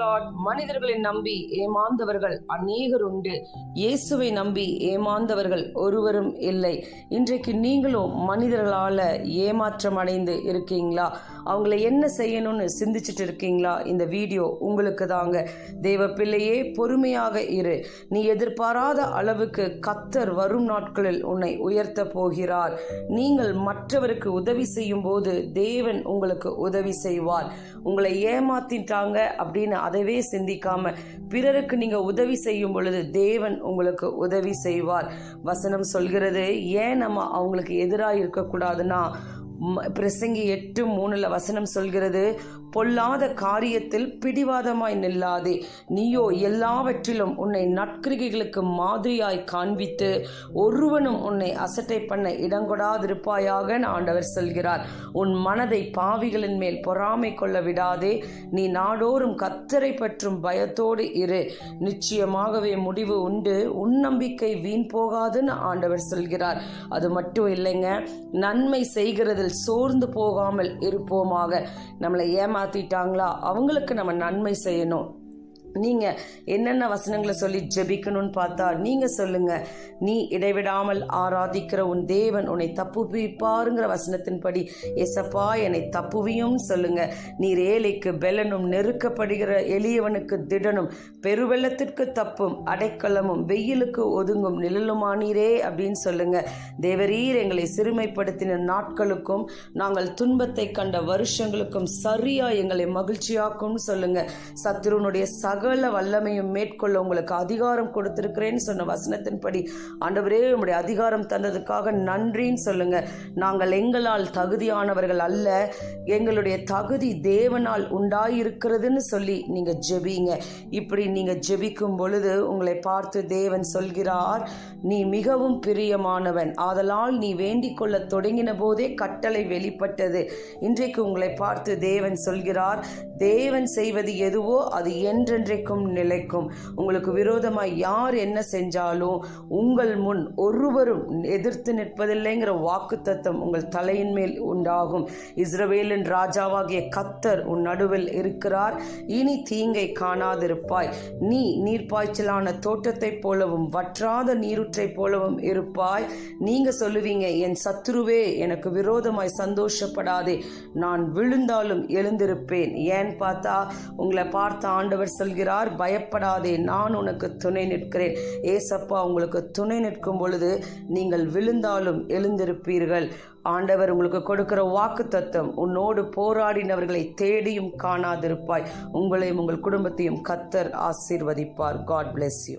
Lord மனிதர்களை நம்பி ஏமாந்தவர்கள் அநேகர் உண்டு இயேசுவை நம்பி ஏமாந்தவர்கள் ஒருவரும் இல்லை. இன்றைக்கு நீங்களும் மனிதர்களால ஏமாற்றம் அடைந்து இருக்கீங்களா? அவங்கள என்ன செய்யணும்னு சிந்திச்சிட்டு இருக்கீங்களா? இந்த வீடியோ உங்களுக்கு தாங்க. தேவ பிள்ளையே பொறுமையாக இரு. நீ எதிர்பாராத அளவுக்கு கத்தர் வரும் நாட்களில் உன்னை உயர்த்த போகிறார். நீங்கள் மற்றவருக்கு உதவி செய்யும் போது தேவன் உங்களுக்கு உதவி செய்வார். உங்களை ஏமாத்திட்டாங்க அப்படின்னு அதவே சிந்திக்காம. பிறருக்கு நீங்க உதவி செய்யும் பொழுது தேவன் உங்களுக்கு உதவி செய்வார். வசனம் சொல்கிறது ஏன் நம்ம அவங்களுக்கு எதிராக இருக்கக்கூடாதுன்னா பிரசங்கி எட்டு மூணுல வசனம் சொல்கிறது பொல்லாத காரியத்தில் பிடிவாதமாய் நில்லாதே. நீயோ எல்லாவற்றிலும் உன்னை நற்கிரிகைகளுக்கு மாதிரியாய் காண்பித்து ஒருவனும் உன்னை அசட்டை பண்ண இடங்கொடாதிருப்பாயாக ஆண்டவர் சொல்கிறார். உன் மனதை பாவிகளின் மேல் பொறாமை கொள்ள விடாதே. நீ நாடோறும் கத்தரை பற்றும் பயத்தோடு இரு. நிச்சயமாகவே முடிவு உண்டு. உன் நம்பிக்கை வீண் போகாதுன்னு ஆண்டவர் சொல்கிறார். அது மட்டும் இல்லைங்க நன்மை நாங்கள் சோர்ந்து போகாமல் இருப்போமாக. நம்மளை ஏமாத்திட்டாங்களா? அவங்களுக்கு நம்ம நன்மை செய்யணும். நீங்க என்னென்ன வசனங்களை சொல்லி ஜெபிக்கணும்னு பார்த்தா நீங்க சொல்லுங்க. நீ இடைவிடாமல் ஆராதிக்கிற உன் தேவன் உன்னை தப்புவிப்பாருங்கிற வசனத்தின்படி எசப்பா என்னை தப்புவியும் சொல்லுங்க. நீர் ஏழைக்கு பெலனும் நெருக்கப்படுகிற எளியவனுக்கு திடனும் பெருவெள்ளத்திற்கு தப்பும் அடைக்கலமும் வெயிலுக்கு ஒதுங்கும் நிழலுமானீரே அப்படின்னு சொல்லுங்க. தேவரீர் எங்களை சிறுமைப்படுத்தின நாட்களுக்கும் நாங்கள் துன்பத்தை கண்ட வருஷங்களுக்கும் சரியா எங்களை மகிழ்ச்சியாக்கும் சொல்லுங்க. சத்துருனுடைய சகல வல்லமையும் மேற்கொள்ள உங்களுக்கு அதிகாரம் கொடுத்திருக்கிறேன்னு சொன்ன வசனத்தின்படி ஆண்டவரே உங்களுடைய அதிகாரம் தந்ததுக்காக நன்றின்னு சொல்லுங்க. நாங்கள் எங்களால் தகுதியானவர்கள் அல்ல எங்களுடைய தகுதி தேவனால் உண்டாயிருக்கிறதுன்னு சொல்லி நீங்க ஜெபிங்க. இப்படி நீங்க ஜெபிக்கும் பொழுது உங்களை பார்த்து தேவன் சொல்கிறார் நீ மிகவும் பிரியமானவன். ஆதலால் நீ வேண்டிக் கொள்ள தொடங்கின போதே கட்டளை வெளிப்பட்டது. இன்றைக்கு உங்களை பார்த்து தேவன் சொல்கிறார் தேவன் செய்வது எதுவோ அது என்றென்று என்றென்றைக்கும் நிலைக்கும். உங்களுக்கு விரோதமாய் யார் என்ன செஞ்சாலும் உங்கள் முன் ஒருவரும் எதிர்த்து நிற்பதில்லைங்கிற வாக்கு தத்தம் உங்கள் தலையின் மேல் உண்டாகும். இஸ்ரவேலின் ராஜாவாகிய கத்தர் உன் நடுவில் இருக்கிறார். இனி தீங்கை காணாதிருப்பாய். நீ நீர்ப்பாய்ச்சலான தோட்டத்தைப் போலவும் வற்றாத நீருற்றைப் போலவும் இருப்பாய். நீங்க சொல்லுவீங்க என் சத்துருவே எனக்கு விரோதமாய் சந்தோஷப்படாதே. நான் விழுந்தாலும் எழுந்திருப்பேன். ஏன் பார்த்தா உங்களை பார்த்த ஆண்டவர் சொல்கிறார் பயப்படாதே நான் உனக்கு துணை நிற்கிறேன். ஏசப்பா உங்களுக்கு துணை நிற்கும் பொழுது நீங்கள் விழுந்தாலும் எழுந்திருப்பீர்கள். ஆண்டவர் உங்களுக்கு கொடுக்கிற வாக்கு தத்துவம் உன்னோடு போராடினவர்களை தேடியும் காணாதிருப்பாய். உங்களையும் உங்கள் குடும்பத்தையும் கத்தர் ஆசீர்வதிப்பார். God bless you